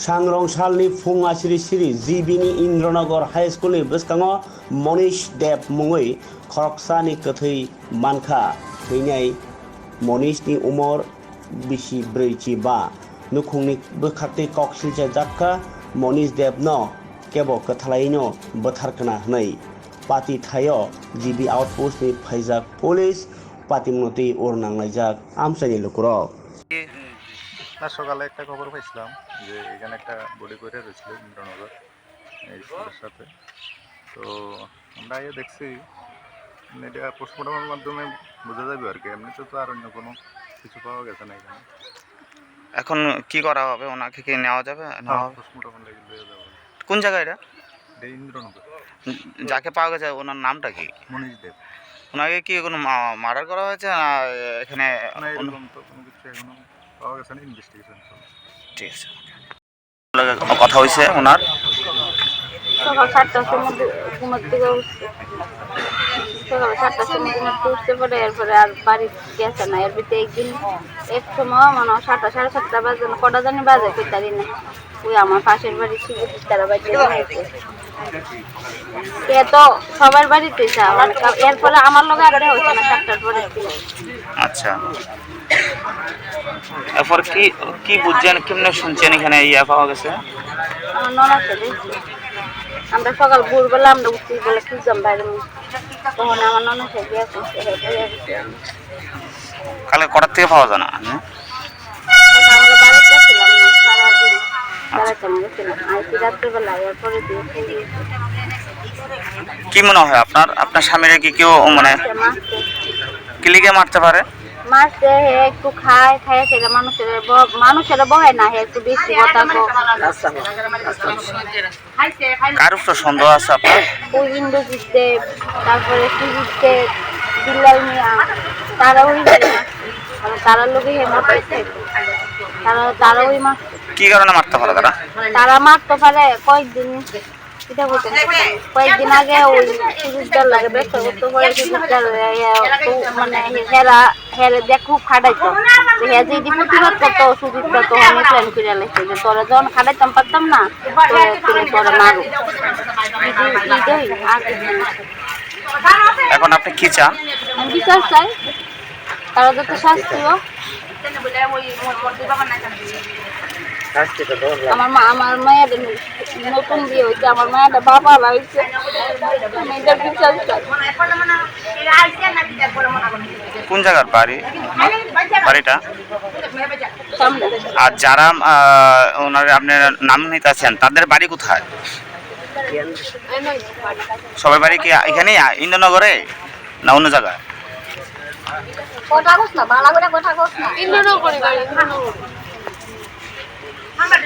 सांग्रंसालनि फुङा सिरि सिरि जिबिनि इन्द्रनगर हाई स्कुलनि बोसखाङाव मनीष देब मुङै खरकसानि गोथै मानखा थैनाय मनीषनि उमर बिसि ब्रैजिबा नुखुंनि बोखारथि ककसिलसे जाखा मनीष देबन केब खोथालायनो बोथारखोना होनै पाति थायो जिबि आउटपोस्टनि फैजाक पुलिस पातिमनति उरनांलायजाक आमसायनि लुकुरक না সকালে একটা খবর পাইছিলাম যে এখানে একটা বডি করে রয়েছিল ইন্দ্রনগর এই স্কুলের সাথে। তো আমরা ইয়ে দেখছি মানে এটা পোস্টমর্টমের মাধ্যমে বোঝা যাবে আর কি। এমনিতে তো আর অন্য কোনো কিছু পাওয়া গেছে না এখানে। এখন কি করা হবে? ওনাকে কি নেওয়া যাবে? পোস্টমর্টম যাবে। কোন জায়গা এটা? ইন্দ্রনগর। যাকে পাওয়া গেছে ওনার নামটা কি? মনীষ দেব। ওনাকে কি কোনো মার্ডার করা হয়েছে না এখানে কোনো কিছু এখনও ঠিক আছে। কথা হয়েছে ওনার? সকাল সাতটার সময় ঘুমার থেকে উঠছে। সকাল সাতটার সময় ঘুমার থেকে উঠতে পারে এরপরে আর বাড়ি গেছে না। এর ভিতরে একদিন এক সময় মানে হয় সাতটা সাড়ে সাতটা বাজে কটা জানি বাজে কইতারি না। ওই আমার পাশের বাড়ি ছিল তারা বাড়িতে এ তো সবার বাড়িতে মানে এরপরে আমার লোক আর হচ্ছে না সাতটার পরে আচ্ছা। এরপর কি কি বুঝছেন কেমনে শুনছেন এখানে ইয়া পাওয়া গেছে? আমার সকাল ভোরবেলা আমরা উঠছি বলে খুঁজলাম বাইরে তখন আমার নন আছে গিয়ে করছে কালকে কটার থেকে পাওয়া যায় না হ্যাঁ? আমরা বাড়িতে ছিলাম না সারাদিন বেড়াতে গেছিলাম আইসি রাত্রেবেলা এরপরে দিয়ে খেয়ে কি মনে হয় আপনার? আপনার স্বামীরা কি কেউ মানে কিলিকে মারতে পারে? হে একটু খায় খায় সেটা মানুষের ব- মানুষের বহে না হে একটু বেশি কথা কো কার উপর সন্দেহ আছে আপনার? ওই ইন্দ্রজিৎ দেব তারপরে সুজিৎ দেব বিল্লাল মিয়া তারা ওই তারা লোকে হে মারতেছে তারা তারা ওই মাছ কি কারণে মারতে পারে তারা? তারা মারতে পারে কয়েকদিন এটা বলতে কয়েকদিন আগে ওই সুযোগটার লাগে ব্যবসা করতে পারে সুযোগটার মানে হেরা হেরে দিয়ে খুব খাটাইতো। তো হে যদি প্রতিবাদ করতো সুযোগটা তো অনেক প্ল্যান করে লাগছে যে তোরা যখন খাটাইতাম পারতাম না তো তুমি তোরা মারো। আগে এখন আপনি কি চান? বিচার চাই তারা যত শাস্তিও আমার মা আমার মায়ের নতুন বিয়ে হয়েছে আমার মায়ের বাবা বিচার কোন জায়গার বাড়ি? বাড়িটা? আর যারা ওনার আপনার নাম নিতে আছেন তাদের বাড়ি কোথায়? সবাই বাড়ি কি এখানেই, ইন্দ্রনগরে না অন্য জায়গায়? কথা কস না ভালো করে কথা কস না। ইন্দ্রনগর বাড়ি ইন্দ্রনগর